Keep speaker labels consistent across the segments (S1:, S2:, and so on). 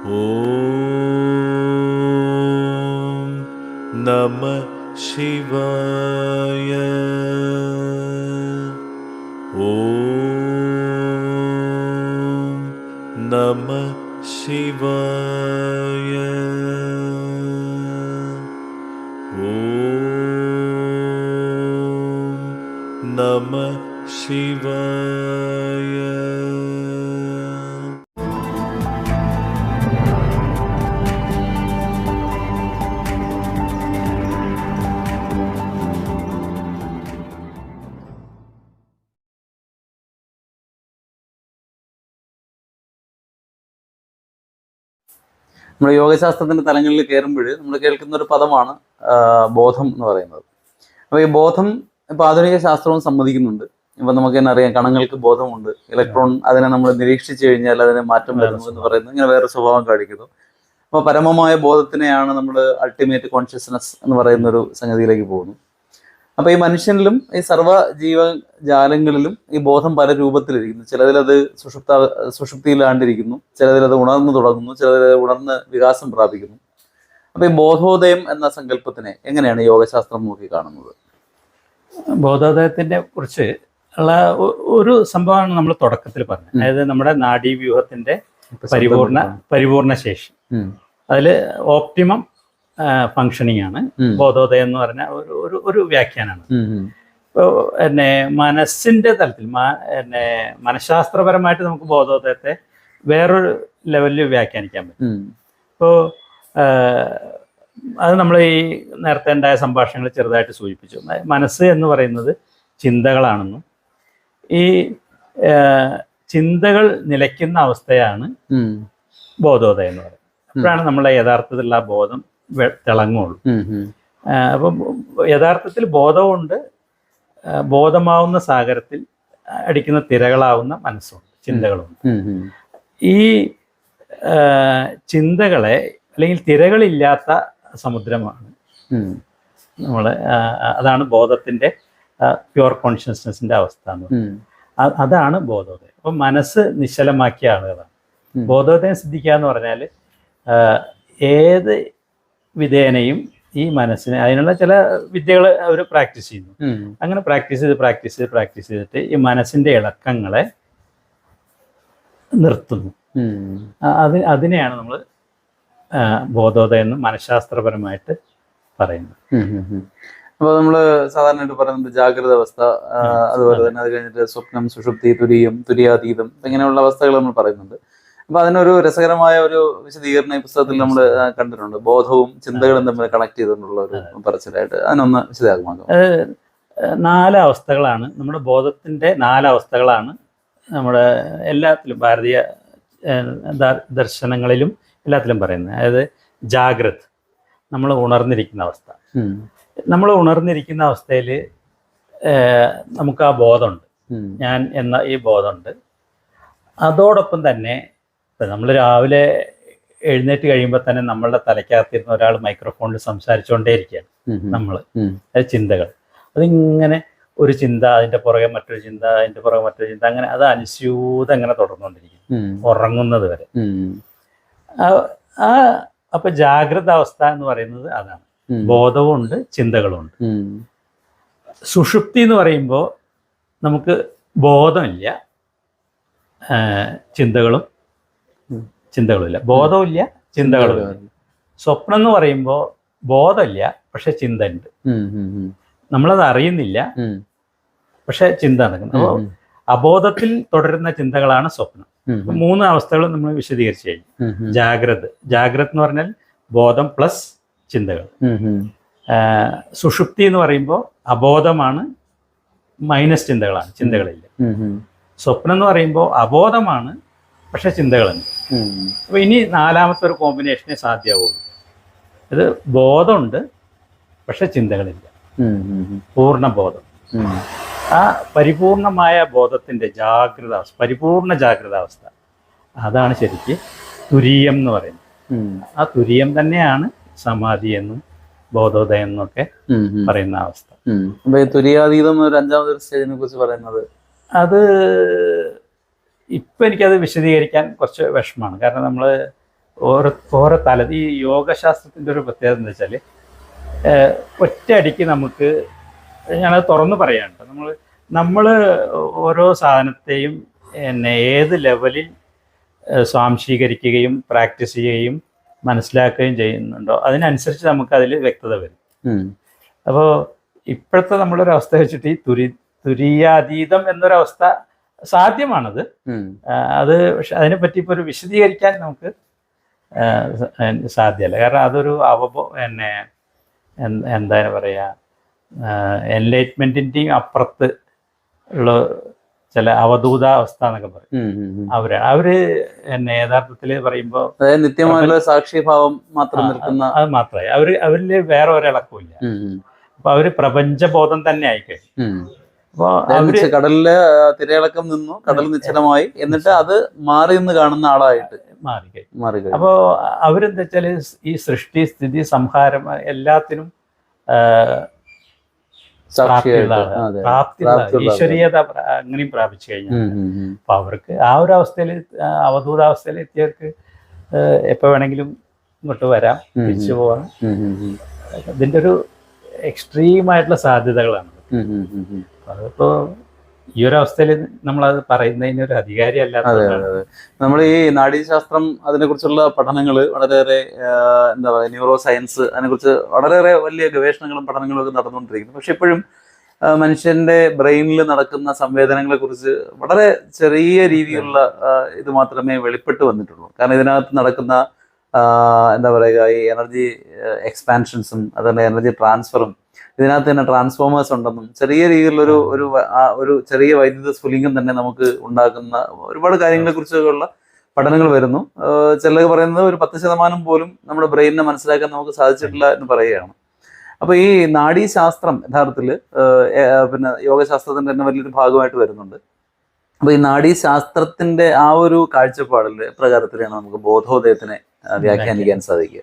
S1: ॐ नमः शिवाय। ॐ नमः शिवाय। ॐ नमः शिवाय
S2: നമ്മുടെ യോഗശാസ്ത്രത്തിന്റെ തലങ്ങളിൽ കയറുമ്പോൾ നമ്മൾ കേൾക്കുന്ന ഒരു പദമാണ് ബോധം എന്ന് പറയുന്നത്. അപ്പോൾ ഈ ബോധം ഇപ്പൊ ആധുനിക ശാസ്ത്രവും സമ്മതിക്കുന്നുണ്ട്. ഇപ്പൊ നമുക്ക് തന്നെ അറിയാം കണങ്ങൾക്ക് ബോധമുണ്ട്. ഇലക്ട്രോൺ അതിനെ നമ്മൾ നിരീക്ഷിച്ചു കഴിഞ്ഞാൽ അതിനെ മാറ്റം വരുന്നു എന്ന് പറയുന്നത് ഇങ്ങനെ വേറെ സ്വഭാവം കാണിക്കുന്നു. അപ്പോൾ പരമമായ ബോധത്തിനെയാണ് നമ്മൾ അൾട്ടിമേറ്റ് കോൺഷ്യസ്നെസ് എന്ന് പറയുന്ന ഒരു സംഗതിയിലേക്ക് പോകുന്നു. അപ്പൊ ഈ മനുഷ്യനിലും ഈ സർവ ജീവജാലങ്ങളിലും ഈ ബോധം പല രൂപത്തിലിരിക്കുന്നു. ചിലതിലത് സുഷുപ്ത സുഷുപ്തിയിലാണ്ടിരിക്കുന്നു. ചിലതിലത് ഉണർന്നു തുടങ്ങുന്നു. ചിലതിൽ ഉണർന്ന് വികാസം പ്രാപിക്കുന്നു. അപ്പൊ ഈ ബോധോദയം എന്ന സങ്കല്പത്തിനെ എങ്ങനെയാണ് യോഗശാസ്ത്രം നോക്കി കാണുന്നത്?
S3: ബോധോദയത്തിനെ കുറിച്ച് ഉള്ള ഒരു സംഭവമാണ് നമ്മൾ തുടക്കത്തിൽ പറഞ്ഞത്. അതായത് നമ്മുടെ നാഡീവ്യൂഹത്തിന്റെ പരിപൂർണ പരിപൂർണ ശേഷി
S2: അതിൽ
S3: അതിൽ ഓപ്റ്റിമം ഫങ്ഷനിങ് ആണ്. ബോധോദയം എന്ന് പറഞ്ഞ ഒരു ഒരു വ്യാഖ്യാനമാണ്. ഇപ്പോൾ എന്നെ മനസ്സിന്റെ തലത്തിൽ എന്നെ മനഃശാസ്ത്രപരമായിട്ട് നമുക്ക് ബോധോദയത്തെ വേറൊരു ലെവലിൽ വ്യാഖ്യാനിക്കാൻ പറ്റും.
S2: ഇപ്പോ
S3: ഇപ്പോൾ അത് നമ്മൾ ഈ നേരത്തെ ഉണ്ടായ സംഭാഷണങ്ങൾ ചെറുതായിട്ട് സൂചിപ്പിച്ചു. മനസ്സ് എന്ന് പറയുന്നത് ചിന്തകളാണെന്നും ഈ ചിന്തകൾ നിലയ്ക്കുന്ന അവസ്ഥയാണ് ബോധോദയം എന്ന് പറയുന്നത്. അപ്പോഴാണ് നമ്മളെ യഥാർത്ഥത്തിലുള്ള ബോധം തിളങ്ങുള്ളൂ. അപ്പം യഥാർത്ഥത്തിൽ ബോധമുണ്ട് ബോധമാവുന്ന സാഗരത്തിൽ അടിക്കുന്ന തിരകളാവുന്ന മനസ്സുണ്ട് ചിന്തകളുണ്ട്. ഈ ചിന്തകളെ അല്ലെങ്കിൽ തിരകളില്ലാത്ത സമുദ്രമാണ്. നമ്മൾ അതാണ് ബോധത്തിന്റെ പ്യുവർ കോൺഷ്യസ്നെസിന്റെ അവസ്ഥ എന്ന് പറയുന്നത്. അതാണ് ബോധോദയം. അപ്പം മനസ്സ് നിശ്ചലമാക്കിയ ആളുകളാണ്. ബോധോദയം സിദ്ധിക്കുക എന്ന് പറഞ്ഞാൽ ഏത് വിധേനയും ഈ മനസ്സിനെ അതിനുള്ള ചില വിദ്യകൾ അവർ പ്രാക്ടീസ് ചെയ്യുന്നു. അങ്ങനെ പ്രാക്ടീസ് ചെയ്ത് പ്രാക്ടീസ് ചെയ്ത് പ്രാക്ടീസ് ചെയ്തിട്ട് ഈ മനസ്സിന്റെ ഇളക്കങ്ങളെ നിർത്തുന്നു. അത് അതിനെയാണ് നമ്മൾ ബോധോദയം എന്ന് മനഃശാസ്ത്രപരമായിട്ട് പറയുന്നത്.
S2: അപ്പോൾ നമ്മൾ സാധാരണയായിട്ട് പറയുന്നത് ജാഗ്രത അവസ്ഥ അതുപോലെ തന്നെ അത് കഴിഞ്ഞിട്ട് സ്വപ്നം സുഷുപ്തി തുരീയം തുരിയാതീതം ഇങ്ങനെയുള്ള അവസ്ഥകൾ നമ്മൾ പറയുന്നുണ്ട്. അപ്പൊ അതിനൊരു രസകരമായ ഒരു വിശദീകരണം ഈ പുസ്തകത്തിൽ നമ്മൾ കണ്ടിട്ടുണ്ട്. ബോധവും ചിന്തകളും തമ്മിൽ കണക്ട് ചെയ്തുകൊണ്ടുള്ള ഒരു പറച്ചിലായിട്ട് അതിനൊന്ന് വിശദമാക്കാം
S3: നാലവസ്ഥകളാണ് നാല് അവസ്ഥകളാണ് നമ്മുടെ ബോധത്തിന്റെ നാല് അവസ്ഥകളാണ് നമ്മുടെ എല്ലാത്തിലും ഭാരതീയ ദർശനങ്ങളിലും എല്ലാത്തിലും പറയുന്നത്. അതായത് ജാഗ്രത്. നമ്മൾ ഉണർന്നിരിക്കുന്ന അവസ്ഥ. നമ്മൾ ഉണർന്നിരിക്കുന്ന അവസ്ഥയിൽ നമുക്ക് ആ ബോധമുണ്ട്. ഞാൻ എന്ന ഈ ബോധമുണ്ട്. അതോടൊപ്പം തന്നെ ഇപ്പം നമ്മൾ രാവിലെ എഴുന്നേറ്റ് കഴിയുമ്പോൾ തന്നെ നമ്മളുടെ തലയ്ക്കകത്തിരുന്ന ഒരാൾ മൈക്രോഫോണിൽ സംസാരിച്ചുകൊണ്ടേയിരിക്കുകയാണ്. നമ്മൾ. അത് ചിന്തകൾ. അതിങ്ങനെ ഒരു ചിന്ത അതിന്റെ പുറകെ മറ്റൊരു ചിന്ത അതിന്റെ പുറകെ മറ്റൊരു ചിന്ത അങ്ങനെ അത് അനുസ്യൂതം അങ്ങനെ തുടർന്നുകൊണ്ടിരിക്കും ഉറങ്ങുന്നത് വരെ. ആ- അപ്പൊ ജാഗ്രത അവസ്ഥ എന്ന് പറയുന്നത് അതാണ്.
S2: ബോധവും
S3: ബോധവുമുണ്ട് ചിന്തകളുമുണ്ട്.
S2: ഉണ്ട്
S3: സുഷുപ്തി എന്ന് പറയുമ്പോൾ നമുക്ക് ബോധമില്ല. ചിന്തകളും
S2: ഉം.
S3: ചിന്തകളുമില്ല. ബോധമില്ല ചിന്തകളില്ല സ്വപ്നം എന്ന് പറയുമ്പോൾ ബോധമില്ല പക്ഷെ ചിന്ത ഉണ്ട്. നമ്മളത് അറിയുന്നില്ല. പക്ഷെ ചിന്ത നടക്കുന്നു. അപ്പോൾ അബോധത്തിൽ തുടരുന്ന ചിന്തകളാണ് സ്വപ്നം. മൂന്ന് അവസ്ഥകൾ നമ്മൾ വിശദീകരിച്ചു കഴിഞ്ഞു. ജാഗ്രത്. ജാഗ്രത് എന്ന് പറഞ്ഞാൽ ബോധം പ്ലസ് ചിന്തകൾ. സുഷുപ്തി എന്ന് പറയുമ്പോൾ അബോധമാണ് മൈനസ് ചിന്തകളാണ് ചിന്തകളില്ല. സ്വപ്നം എന്ന് പറയുമ്പോൾ അബോധമാണ് പക്ഷെ ചിന്തകളുണ്ട്.
S2: അപ്പോൾ
S3: അപ്പൊ ഇനി നാലാമത്തെ ഒരു കോമ്പിനേഷനെ സാധ്യമാവുള്ളൂ. ഇത് ബോധമുണ്ട് പക്ഷെ ചിന്തകളില്ല. പൂർണ ബോധം. ആ പരിപൂർണമായ ബോധത്തിന്റെ ജാഗ്രത അവസ്ഥ പരിപൂർണ ജാഗ്രത അവസ്ഥ. അതാണ് ശരിക്ക് തുരീയം എന്ന് പറയുന്നത്. ആ തുരീയം തന്നെയാണ് സമാധി എന്നും ബോധോദയം എന്നൊക്കെ. പറയുന്ന അവസ്ഥ.
S2: തുരിയാതീതം ഒരു അഞ്ചാമതൊരു സ്റ്റേജിനെ കുറിച്ച് പറയുന്നത്?
S3: അത് ഇപ്പം എനിക്കത് വിശദീകരിക്കാൻ കുറച്ച് വിഷമമാണ്. കാരണം നമ്മൾ ഓരോ ഓരോ തല ഈ യോഗശാസ്ത്രത്തിന്റെ ഒരു പ്രത്യേകത എന്ന് വെച്ചാൽ ഒറ്റയടിക്ക് നമുക്ക് ഞാനത് തുറന്നു പറയാനുണ്ട് നമ്മൾ നമ്മൾ ഓരോ സാധനത്തെയും എന്നെ ഏത് ലെവലിൽ സ്വാംശീകരിക്കുകയും പ്രാക്ടീസ് ചെയ്യുകയും മനസ്സിലാക്കുകയും ചെയ്യുന്നുണ്ടോ അതിനനുസരിച്ച് നമുക്ക് അതിൽ വ്യക്തത വരും. അപ്പോൾ ഇപ്പോഴത്തെ നമ്മളൊരവസ്ഥ വെച്ചിട്ട് ഈ തുരി തുരിയാതീതം എന്നൊരവസ്ഥ സാധ്യമാണത്. അത് പക്ഷെ അതിനെപ്പറ്റി ഇപ്പോൾ ഒരു വിശദീകരിക്കാൻ നമുക്ക് സാധ്യല്ല. സാധ്യമല്ല കാരണം അതൊരു അവബോ പിന്നെ എന്ത് എന്താണ് പറയുക എൻലൈറ്റ്മെന്റിന്റെയും അപ്പുറത്ത് ഉള്ള ചില അവധൂതാവസ്ഥ എന്നൊക്കെ പറയും. അവരാണ് അവർ എന്നെ യഥാർത്ഥത്തിൽ പറയുമ്പോൾ
S2: നിത്യമായുള്ള സാക്ഷിഭാവം മാത്രം നിൽക്കുന്ന
S3: അത് മാത്രമേ. അവർ അവരിൽ വേറെ
S2: ഒരിളക്കവും ഇല്ല.
S3: അപ്പൊ അവർ പ്രപഞ്ചബോധം തന്നെ ആയിക്കഴിഞ്ഞു.
S2: കടലിലെ തിരയിളക്കം നിന്നു കടൽ നിശ്ചലമായി. എന്നിട്ട് അത് മാറി നിന്ന് കാണുന്ന ആളായിട്ട്
S3: മാറി
S2: മാറി അപ്പോ
S3: അപ്പോൾ അവരെന്താ വെച്ചാൽ ഈ സൃഷ്ടി സ്ഥിതി സംഹാരം എല്ലാത്തിനും ഈശ്വരീയത അങ്ങനെയും പ്രാപിച്ചു
S2: കഴിഞ്ഞു.
S3: അപ്പൊ അവർക്ക് ആ ഒരു അവസ്ഥയിൽ അവധൂതാവസ്ഥയിൽ എത്തിയവർക്ക് എപ്പോ വേണമെങ്കിലും ഇങ്ങോട്ട് വരാം. തിരിച്ചു
S2: പോവാം.
S3: ഇതിന്റെ. ഒരു എക്സ്ട്രീം ആയിട്ടുള്ള സാധ്യതകളാണ് അതിപ്പോ ഈ ഒരു അവസ്ഥയിൽ നമ്മൾ അത് പറയുന്നതിന് ഒരു അധികാരി
S2: അല്ല നമ്മൾ ഈ നാഡീശാസ്ത്രം അതിനെക്കുറിച്ചുള്ള പഠനങ്ങൾ വളരെയേറെ എന്താ പറയുക ന്യൂറോ സയൻസ് അതിനെക്കുറിച്ച് വളരെയേറെ വലിയ ഗവേഷണങ്ങളും പഠനങ്ങളും ഒക്കെ നടന്നുകൊണ്ടിരിക്കുന്നു. പക്ഷെ ഇപ്പോഴും മനുഷ്യന്റെ ബ്രെയിനിൽ നടക്കുന്ന സംവേദനങ്ങളെ കുറിച്ച് വളരെ ചെറിയ രീതിയിലുള്ള ഇത് മാത്രമേ വെളിപ്പെട്ട് വന്നിട്ടുള്ളൂ. കാരണം ഇതിനകത്ത് നടക്കുന്ന എന്താ പറയുക ഈ എനർജി എക്സ്പാൻഷൻസും അതുപോലെ എനർജി ട്രാൻസ്ഫറും ഇതിനകത്ത് തന്നെ ട്രാൻസ്ഫോമേഴ്സ് ഉണ്ടെന്നും ചെറിയ രീതിയിലുള്ളൊരു ഒരു ഒരു ചെറിയ വൈദ്യുത സ്ഫുലിംഗം തന്നെ നമുക്ക് ഉണ്ടാക്കുന്ന ഒരുപാട് കാര്യങ്ങളെ കുറിച്ചൊക്കെയുള്ള പഠനങ്ങൾ വരുന്നു. ചിലർ പറയുന്നത് ഒരു പത്ത് ശതമാനം പോലും നമ്മുടെ ബ്രെയിനിനെ മനസ്സിലാക്കാൻ നമുക്ക് സാധിച്ചിട്ടില്ല എന്ന് പറയുകയാണ്. അപ്പൊ ഈ നാഡീശാസ്ത്രം യഥാർത്ഥത്തിൽ പിന്നെ യോഗശാസ്ത്രത്തിന്റെ തന്നെ വലിയൊരു ഭാഗമായിട്ട് വരുന്നുണ്ട്. അപ്പൊ ഈ നാഡീശാസ്ത്രത്തിന്റെ ആ ഒരു കാഴ്ചപ്പാടിൽ പ്രകാരത്തിലാണ് നമുക്ക് ബോധോദയത്തിനെ വ്യാഖ്യാനിക്കാൻ സാധിക്കുക.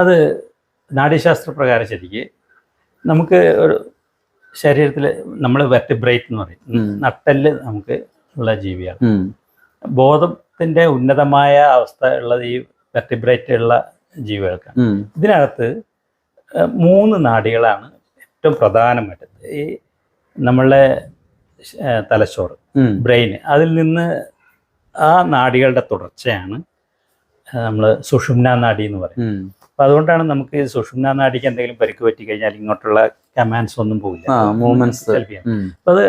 S3: അത് നാഡീശാസ്ത്ര പ്രകാരം ശരിക്ക് നമുക്ക് ഒരു ശരീരത്തിൽ നമ്മൾ വെർട്ടിബ്രേറ്റ് എന്ന് പറയും. നട്ടൽ നമുക്ക് ഉള്ള ജീവിയാണ്. ബോധത്തിന്റെ ഉന്നതമായ അവസ്ഥ ഉള്ളത് ഈ വെർട്ടിബ്രേറ്റ് ഉള്ള ജീവികൾക്കാണ്. ഇതിനകത്ത് മൂന്ന് നാടികളാണ് ഏറ്റവും പ്രധാനമായിട്ട്. ഈ നമ്മളെ തലച്ചോറ്
S2: ബ്രെയിന്
S3: ബ്രെയിൻ അതിൽ നിന്ന് ആ നാടികളുടെ തുടർച്ചയാണ് നമ്മൾ സുഷുമ്ന നാടി എന്ന് പറയും. അപ്പം അതുകൊണ്ടാണ് നമുക്ക് സുഷുമ്ന നാടിക്ക് എന്തെങ്കിലും പരിക്ക് പറ്റി കഴിഞ്ഞാൽ ഇങ്ങോട്ടുള്ള കമാൻഡ്സ് ഒന്നും പോകില്ല
S2: മൂവ്മെന്റ്സ്
S3: അപ്പോൾ അപ്പൊ അത്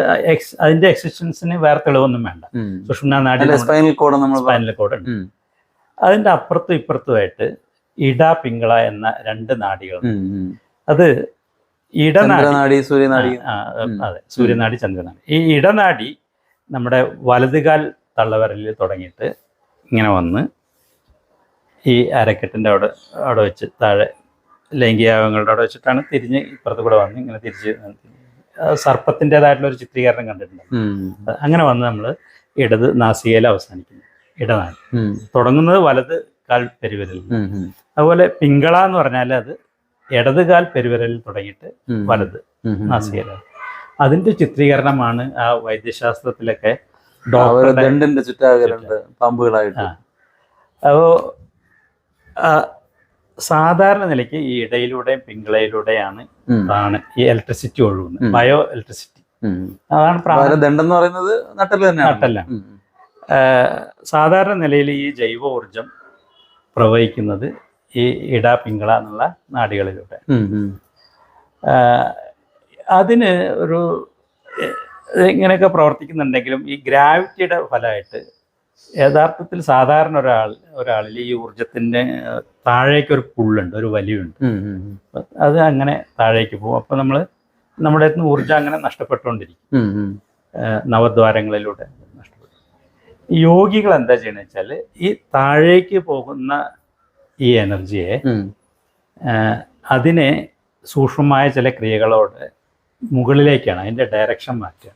S3: അതിന്റെ എക്സിസ്റ്റൻസിന് വേറെ തെളിവൊന്നും വേണ്ട. സുഷുമ്ന നാഡി
S2: സ്പൈനൽ കോഡ് നമ്മൾ
S3: സ്പൈനൽ കോഡ് ഉണ്ട്. അതിന്റെ അപ്പുറത്തും ഇപ്പുറത്തുമായിട്ട് ഇട പിങ്കള എന്ന രണ്ട്.
S2: ഉം.
S3: അത്
S2: ഇടനാടി സൂര്യനാടി.
S3: അതെ സൂര്യനാടി ചന്ദ്രനാടി. ഈ ഇടനാടി നമ്മുടെ വലതുകാൽ തള്ളവരലിൽ തുടങ്ങിയിട്ട് ഇങ്ങനെ വന്ന് ഈ അരക്കെട്ടിന്റെ അവിടെ അവിടെ വെച്ച് താഴെ ലൈംഗികാവങ്ങളുടെ അവിടെ വെച്ചിട്ടാണ് തിരിഞ്ഞ് ഇപ്പുറത്ത് കൂടെ വന്ന് ഇങ്ങനെ തിരിച്ച് സർപ്പത്തിന്റെതായിട്ടുള്ള ഒരു ചിത്രീകരണം കണ്ടിട്ടുണ്ട് അങ്ങനെ വന്ന് നമ്മൾ ഇടത് നാസികയിൽ അവസാനിക്കുന്നു
S2: ഇടനാൽ
S3: തുടങ്ങുന്നത് വലത് കാൽ പെരുവിരലിൽ. അതുപോലെ പിങ്കള എന്ന് പറഞ്ഞാൽ അത് ഇടത് കാൽ പെരുവിരലിൽ തുടങ്ങിയിട്ട്. വലത്.
S2: ഉം.
S3: അതിന്റെ ചിത്രീകരണമാണ് ആ വൈദ്യശാസ്ത്രത്തിലൊക്കെ ഡോക്ടറുടെ
S2: ദണ്ടിന്റെ ചുറ്റാകലുണ്ട് പാമ്പുകളായിട്ട്
S3: അപ്പോ അപ്പോൾ സാധാരണ നിലയ്ക്ക് ഈ ഇടയിലൂടെയും പിങ്കളയിലൂടെയാണ്. ആണ് ഈ ഇലക്ട്രിസിറ്റി ഒഴുകുന്നത്. ബയോ ഇലക്ട്രിസിറ്റി അതാണ്
S2: പ്രാധാന്യം പറയുന്നത് നട്ടൽ തന്നെയാണ്.
S3: നട്ടല്ല സാധാരണ നിലയിൽ ഈ ജൈവ ഊർജം പ്രവഹിക്കുന്നത് ഈ ഇട പിങ്കള എന്നുള്ള നാടികളിലൂടെ. അതിന് ഒരു ഇങ്ങനെയൊക്കെ പ്രവർത്തിക്കുന്നുണ്ടെങ്കിലും ഈ ഗ്രാവിറ്റിയുടെ ഫലമായിട്ട് യഥാർത്ഥത്തിൽ സാധാരണ ഒരാൾ ഒരാളിൽ ഈ ഊർജത്തിന്റെ താഴേക്ക് ഒരു പുള്ളുണ്ട് ഒരു വലിയുണ്ട്. അത് അങ്ങനെ താഴേക്ക് പോകും. അപ്പൊ നമ്മൾ നമ്മുടെ അടുത്ത് ഊർജം അങ്ങനെ നഷ്ടപ്പെട്ടുകൊണ്ടിരിക്കും. നവദ്വാരങ്ങളിലൂടെ നഷ്ടപ്പെട്ടു. യോഗികൾ എന്താ ചെയ്യണമെന്ന് വെച്ചാൽ ഈ താഴേക്ക് പോകുന്ന ഈ എനർജിയെ അതിനെ സൂക്ഷ്മമായ ചില ക്രിയകളോട് മുകളിലേക്കാണ് അതിന്റെ ഡയറക്ഷൻ മാറ്റുക.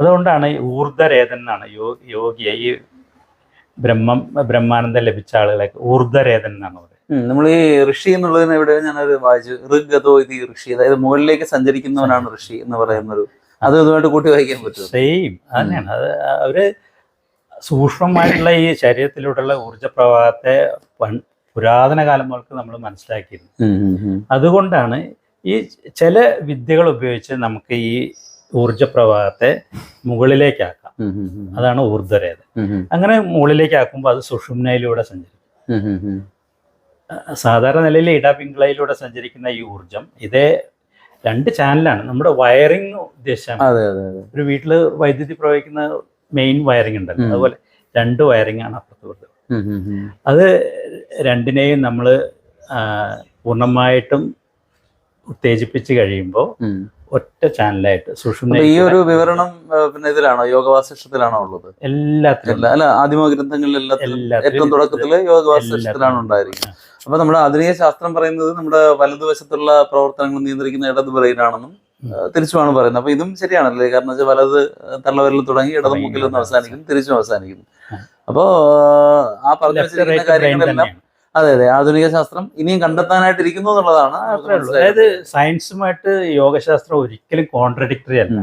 S3: അതുകൊണ്ടാണ് ഊർദ്ധരേതൻ എന്നാണ് യോ യോഗിയെ ഈ ബ്രഹ്മം ബ്രഹ്മാനന്ദം ലഭിച്ച ആളുകളെ ഊർദ്ധരേതൻ എന്നാണ് പറയുന്നത്.
S2: നമ്മൾ ഈ ഋഷി എന്നുള്ളതിന് എവിടെ ഞാനൊരു വായിച്ചു. ഋഗതോ ഇത് ഋഷി. അതായത് മുകളിലേക്ക് സഞ്ചരിക്കുന്നവനാണ് ഋഷി എന്ന് പറയുന്നൊരു അത് ഇതുമായിട്ട് കൂട്ടി വായിക്കാൻ പറ്റും
S3: സെയിം അതന്നെയാണ്. അത് അവർ സൂക്ഷ്മമായിട്ടുള്ള ഈ ശരീരത്തിലൂടെയുള്ള ഊർജ പ്രവാഹത്തെ പൺ- പുരാതന കാലം മുതൽക്ക് നമ്മൾ മനസ്സിലാക്കിയിരുന്നു. അതുകൊണ്ടാണ് ഈ ചില വിദ്യകൾ ഉപയോഗിച്ച് നമുക്ക് ഈ ഊർജ പ്രവാഹത്തെ മുകളിലേക്കാക്കാം. അതാണ് ഊർധ്വരേത. അങ്ങനെ മുകളിലേക്കാക്കുമ്പോൾ അത് സുഷുമ്നയിലൂടെ സഞ്ചരിക്കും. സാധാരണ നിലയിൽ ഇടാപിങ്കളയിലൂടെ സഞ്ചരിക്കുന്ന ഈ ഊർജം ഇതേ രണ്ട് ചാനലാണ് നമ്മുടെ വയറിംഗ് ഉദ്ദേശം ഒരു വീട്ടിൽ വൈദ്യുതി പ്രവഹിക്കുന്ന മെയിൻ വയറിംഗ് ഉണ്ടല്ലോ അതുപോലെ രണ്ട് വയറിംഗ് ആണ് അപ്പുറത്ത്. അത് രണ്ടിനെയും നമ്മൾ പൂർണമായിട്ടും ഉത്തേജിപ്പിച്ച് കഴിയുമ്പോൾ. ഒറ്റ ചാനലായിട്ട് സുഷുമ്ന
S2: ഈ ഒരു വിവരണം പിന്നെ ഇതിലാണോ? യോഗവാസിഷ്ടത്തിലാണോ ഉള്ളത്?
S3: എല്ലാത്തിലും.
S2: എല്ലാ അല്ല ആദിമ ഗ്രന്ഥങ്ങളിൽ ഏറ്റവും തുടക്കത്തിൽ യോഗവാസിഷ്ടത്തിലാണ് ഉണ്ടായിരിക്കുന്നത്. അപ്പൊ നമ്മുടെ ആധുനിക ശാസ്ത്രം പറയുന്നത് നമ്മുടെ വലതുവശത്തുള്ള പ്രവർത്തനങ്ങൾ നിയന്ത്രിക്കുന്ന ഇടത് ബ്രെയിനാണെന്നും തിരിച്ചുമാണ് പറയുന്നത്. അപ്പൊ ഇതും ശരിയാണല്ലേ? കാരണം വെച്ചാൽ വലത് തള്ളവരിൽ തുടങ്ങി ഇടത് മുക്കിൽ നിന്ന് അവസാനിക്കുന്നു തിരിച്ചും അവസാനിക്കുന്നു. അപ്പോ ആ പറഞ്ഞു വെച്ചിരിക്കുന്ന കാര്യങ്ങളെല്ലാം അതെ അതെ. ആധുനിക ശാസ്ത്രം ഇനിയും കണ്ടെത്താനായിട്ടിരിക്കുന്നു എന്നുള്ളതാണ്
S3: അതായത് സയൻസുമായിട്ട് യോഗശാസ്ത്രം ഒരിക്കലും കോൺട്രഡിക്ടറി അല്ല.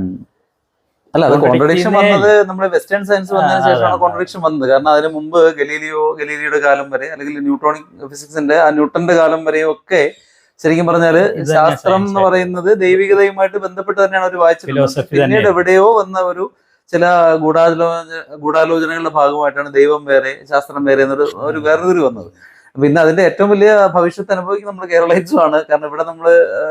S2: അല്ല അത് കോൺട്രഡിക്ഷൻ വന്നത് നമ്മുടെ വെസ്റ്റേൺ സയൻസ് വന്നതിന് ശേഷമാണ്. കോൺട്രഡിക്ഷൻ വന്നത്. കാരണം അതിന് മുമ്പ് ഗലീലിയോ ഗലീലിയുടെ കാലം വരെ അല്ലെങ്കിൽ ന്യൂട്രോണിക് ഫിസിക്സിന്റെ ആ ന്യൂട്ടന്റെ കാലം വരെയും ഒക്കെ ശരിക്കും
S3: പറഞ്ഞാൽ
S2: ശാസ്ത്രം എന്ന് പറയുന്നത് ദൈവികതയുമായിട്ട് ബന്ധപ്പെട്ട് തന്നെയാണ് അവർ വായിച്ചിട്ടുള്ളത്. പിന്നീട് എവിടെയോ വന്ന ഒരു ചില ഗൂഢാലോചന ഗൂഢാലോചനകളുടെ ഭാഗമായിട്ടാണ് ദൈവം വേറെ ശാസ്ത്രം വേറെ എന്നൊരു ഒരു വേറൊരു വന്നത്. അപ്പൊ ഇന്ന് അതിന്റെ ഏറ്റവും വലിയ ഭവിഷ്യത്ത് അനുഭവിക്കുന്നത് നമ്മൾ കേരളൈറ്റ്സും ആണ്. കാരണം ഇവിടെ നമ്മൾ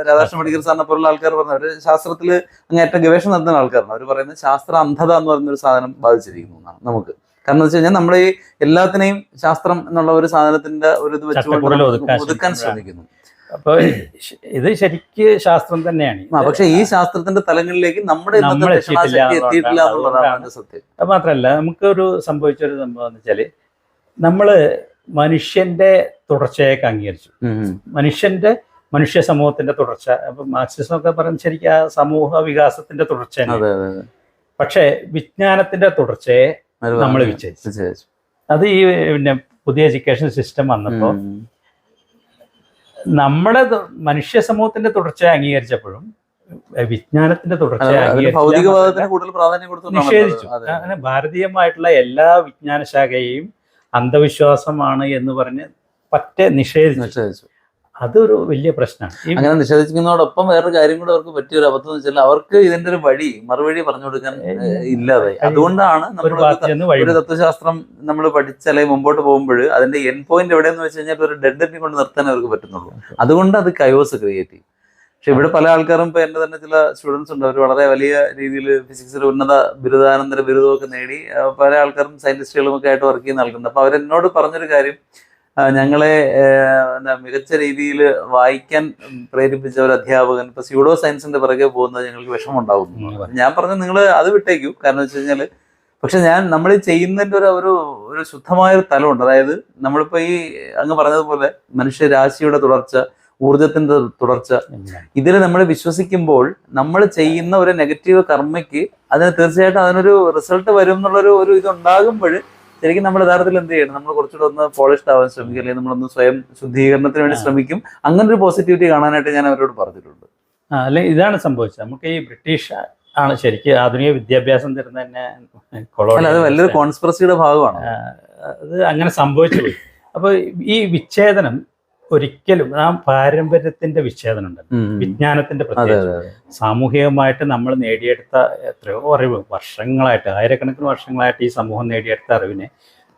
S2: രാധാകൃഷ്ണ മെഡിക്കൽ സാറിനെ പോലുള്ള ആൾക്കാർ പറഞ്ഞവര് ശാസ്ത്രത്തിൽ അങ്ങേറ്റം ഗവേഷണം നടത്തുന്ന ആൾക്കാരാണ്. അവർ പറയുന്നത് ശാസ്ത്ര അന്ധത എന്ന് പറയുന്ന ഒരു സാധനം ബാധിച്ചിരിക്കുന്നു എന്നാണ് നമുക്ക്. കാരണം എന്ന് വെച്ച് കഴിഞ്ഞാൽ നമ്മൾ ഈ എല്ലാത്തിനെയും ശാസ്ത്രം എന്നുള്ള ഒരു സാധനത്തിന്റെ ഒരു ഇത് വെച്ചുകൊണ്ട്
S3: ഒതുക്കാൻ ശ്രമിക്കുന്നു. അപ്പൊ ഇത് ശരിക്ക് ശാസ്ത്രം തന്നെയാണ്.
S2: പക്ഷെ ഈ ശാസ്ത്രത്തിന്റെ തലങ്ങളിലേക്ക് നമ്മുടെ
S3: എത്തിയിട്ടില്ല
S2: എന്നുള്ളതാണ് സത്യം.
S3: അത് മാത്രമല്ല നമുക്കൊരു സംഭവിച്ചൊരു സംഭവം എന്ന് വെച്ചാൽ നമ്മൾ മനുഷ്യന്റെ തുടർച്ചയെ അംഗീകരിച്ചു. മനുഷ്യന്റെ മനുഷ്യ സമൂഹത്തിന്റെ തുടർച്ച. അപ്പൊ മാർക്സിസം ഒക്കെ പറയുന്നത് ശരിക്കും ആ സമൂഹ വികാസത്തിന്റെ തുടർച്ചയാണ്
S2: അതെ
S3: പക്ഷേ വിജ്ഞാനത്തിന്റെ തുടർച്ചയെ നമ്മൾ
S2: വിചാരിച്ചു
S3: വിജയിച്ചു. അത് ഈ പിന്നെ പുതിയ എഡ്യൂക്കേഷൻ സിസ്റ്റം വന്നപ്പോൾ. നമ്മുടെ മനുഷ്യ സമൂഹത്തിന്റെ തുടർച്ചയെ അംഗീകരിച്ചപ്പോഴും വിജ്ഞാനത്തിന്റെ തുടർച്ചയെ നിഷേധിച്ചു. അങ്ങനെ ഭാരതീയമായിട്ടുള്ള എല്ലാ വിജ്ഞാന ശാഖയെയും അന്ധവിശ്വാസമാണ് എന്ന് പറഞ്ഞ് പറ്റെ നിഷേധിച്ചു.
S2: നിഷേധിച്ചു.
S3: അതൊരു വലിയ പ്രശ്നമാണ്.
S2: അങ്ങനെ നിഷേധിക്കുന്നതോടൊപ്പം വേറൊരു കാര്യം കൂടെ അവർക്ക് പറ്റിയ ഒരു അബദ്ധം എന്ന് വെച്ചാൽ അവർക്ക് ഇതിന്റെ ഒരു വഴി മറുവഴി പറഞ്ഞു കൊടുക്കാൻ ഇല്ലാതെ അതുകൊണ്ടാണ്
S3: നമ്മുടെ
S2: നമ്മൾ തത്വശാസ്ത്രം നമ്മൾ പഠിച്ച അല്ലെങ്കിൽ മുമ്പോട്ട് പോകുമ്പോൾ അതിന്റെ എൻ പോയിന്റ് എവിടെയെന്ന് വെച്ച് കഴിഞ്ഞാൽ ഒരു ഡെഡ് ഡെഡിനെ കൊണ്ട് നിർത്താൻ അവർക്ക് പറ്റുന്നുള്ളൂ. അതുകൊണ്ട് അത് കയോസ് ക്രിയേറ്റ് ചെയ്യും. പക്ഷെ ഇവിടെ പല ആൾക്കാരും ഇപ്പൊ എന്റെ തന്നെ ചില സ്റ്റുഡൻസ് ഉണ്ട്. അവർ വളരെ വലിയ രീതിയിൽ ഫിസിക്സിൽ ഉന്നത ബിരുദാനന്തര ബിരുദമൊക്കെ നേടി. പല ആൾക്കാരും സയന്റിസ്റ്റുകളും ഒക്കെ ആയിട്ട് വർക്ക് ചെയ്യുന്ന ആൾക്കുണ്ട് അപ്പൊ അവരെന്നോട് പറഞ്ഞൊരു കാര്യം ഞങ്ങളെ എന്താ മികച്ച രീതിയിൽ വായിക്കാൻ പ്രേരിപ്പിച്ച ഒരു അധ്യാപകൻ ഇപ്പൊ സ്യൂഡോ സയൻസിന്റെ പിറകെ പോകുന്നത് ഞങ്ങൾക്ക് വിഷമമുണ്ടാകുന്നു
S3: ഉണ്ടാവും
S2: ഞാൻ പറഞ്ഞു നിങ്ങൾ അത് വിട്ടേക്കൂ. കാരണം വെച്ച് കഴിഞ്ഞാൽ പക്ഷെ ഞാൻ നമ്മൾ ചെയ്യുന്നതിന്റെ ഒരു ഒരു ഒരു ശുദ്ധമായ ഒരു തലമുണ്ട്. അതായത് നമ്മളിപ്പോ ഈ അങ്ങ് പറഞ്ഞതുപോലെ മനുഷ്യരാശിയുടെ തുടർച്ച ഊർജത്തിന്റെ തുടർച്ച. ഇതിൽ നമ്മൾ വിശ്വസിക്കുമ്പോൾ നമ്മൾ ചെയ്യുന്ന ഒരു നെഗറ്റീവ് കർമ്മയ്ക്ക് അതിന് തീർച്ചയായിട്ടും അതിനൊരു റിസൾട്ട് വരും എന്നുള്ളൊരു ഒരു ഇതുണ്ടാകുമ്പോൾ ശരിക്കും നമ്മൾ യഥാർത്ഥത്തിൽ എന്ത് ചെയ്യണം? നമ്മൾ കുറച്ചുകൂടെ ഒന്ന് പോളിഷ്ഡ് ആവാൻ ശ്രമിക്കും അല്ലെങ്കിൽ നമ്മളൊന്ന് സ്വയം ശുദ്ധീകരണത്തിന് വേണ്ടി ശ്രമിക്കും. അങ്ങനെ ഒരു പോസിറ്റിവിറ്റി കാണാനായിട്ട് ഞാൻ അവരോട് പറഞ്ഞിട്ടുണ്ട്.
S3: ആ, അല്ലെ ഇതാണ് സംഭവിച്ചത്. നമുക്ക് ഈ ബ്രിട്ടീഷ് ആണ് ശരിക്കും ആധുനിക വിദ്യാഭ്യാസം തരുന്ന തന്നെ
S2: അത് വലിയൊരു കോൺസ്പിറസിയുടെ ഭാഗമാണ്.
S3: അത് അങ്ങനെ സംഭവിച്ചു അപ്പൊ അപ്പോൾ ഈ വിച്ഛേദനം ഒരിക്കലും ആ പാരമ്പര്യത്തിന്റെ വിച്ഛേദനം ഉണ്ടല്ലോ.
S2: ഉം, ഉം.
S3: വിജ്ഞാനത്തിന്റെ പ്രത്യേകത സാമൂഹികമായിട്ട് നമ്മൾ നേടിയെടുത്ത എത്രയോ അറിവ് വർഷങ്ങളായിട്ട് ആയിരക്കണക്കിന് വർഷങ്ങളായിട്ട് ഈ സമൂഹം നേടിയെടുത്ത അറിവിനെ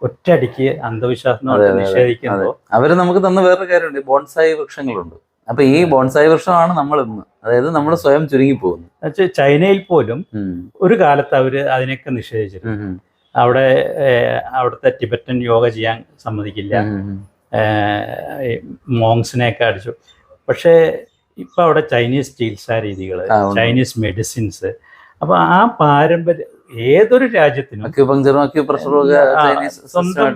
S3: ഒറ്റയടിക്ക് അന്ധവിശ്വാസം
S2: നിഷേധിക്കുന്നത്
S3: അവർ
S2: അവർ നമുക്ക് തന്ന വേറൊരു കാര്യമുണ്ട്. ബോൺസായി വൃക്ഷങ്ങളുണ്ട്. അപ്പൊ ഈ ബോൺസായി വൃക്ഷമാണ് നമ്മൾ ഇന്ന് അതായത് നമ്മൾ സ്വയം ചുരുങ്ങി പോകുന്നു
S3: ചൈനയിൽ പോലും ഒരു കാലത്ത് അവർ അതിനൊക്കെ നിഷേധിച്ചിരുന്നു. അവിടെ അവിടുത്തെ ടിബറ്റൻ യോഗ ചെയ്യാൻ സമ്മതിക്കില്ല. മോങ്സിനെയൊക്കെ അടിച്ചു. പക്ഷേ ഇപ്പം അവിടെ ചൈനീസ് ചികിത്സാ രീതികൾ ചൈനീസ് മെഡിസിൻസ്. അപ്പോൾ ആ പാരമ്പര്യം ഏതൊരു രാജ്യത്തിനും സ്വന്തം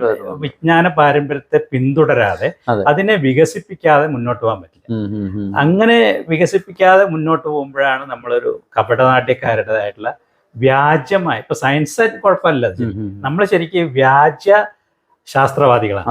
S3: വിജ്ഞാന പാരമ്പര്യത്തെ പിന്തുടരാതെ അതിനെ വികസിപ്പിക്കാതെ മുന്നോട്ട് പോകാൻ പറ്റില്ല. അങ്ങനെ വികസിപ്പിക്കാതെ മുന്നോട്ട് പോകുമ്പോഴാണ് നമ്മളൊരു കപടനാട്യക്കാരുടേതായിട്ടുള്ള വ്യാജമായ ഇപ്പൊ സയൻസ് കുഴപ്പമില്ല. നമ്മൾ ശരിക്കും വ്യാജ ശാസ്ത്രവാദികളാണ്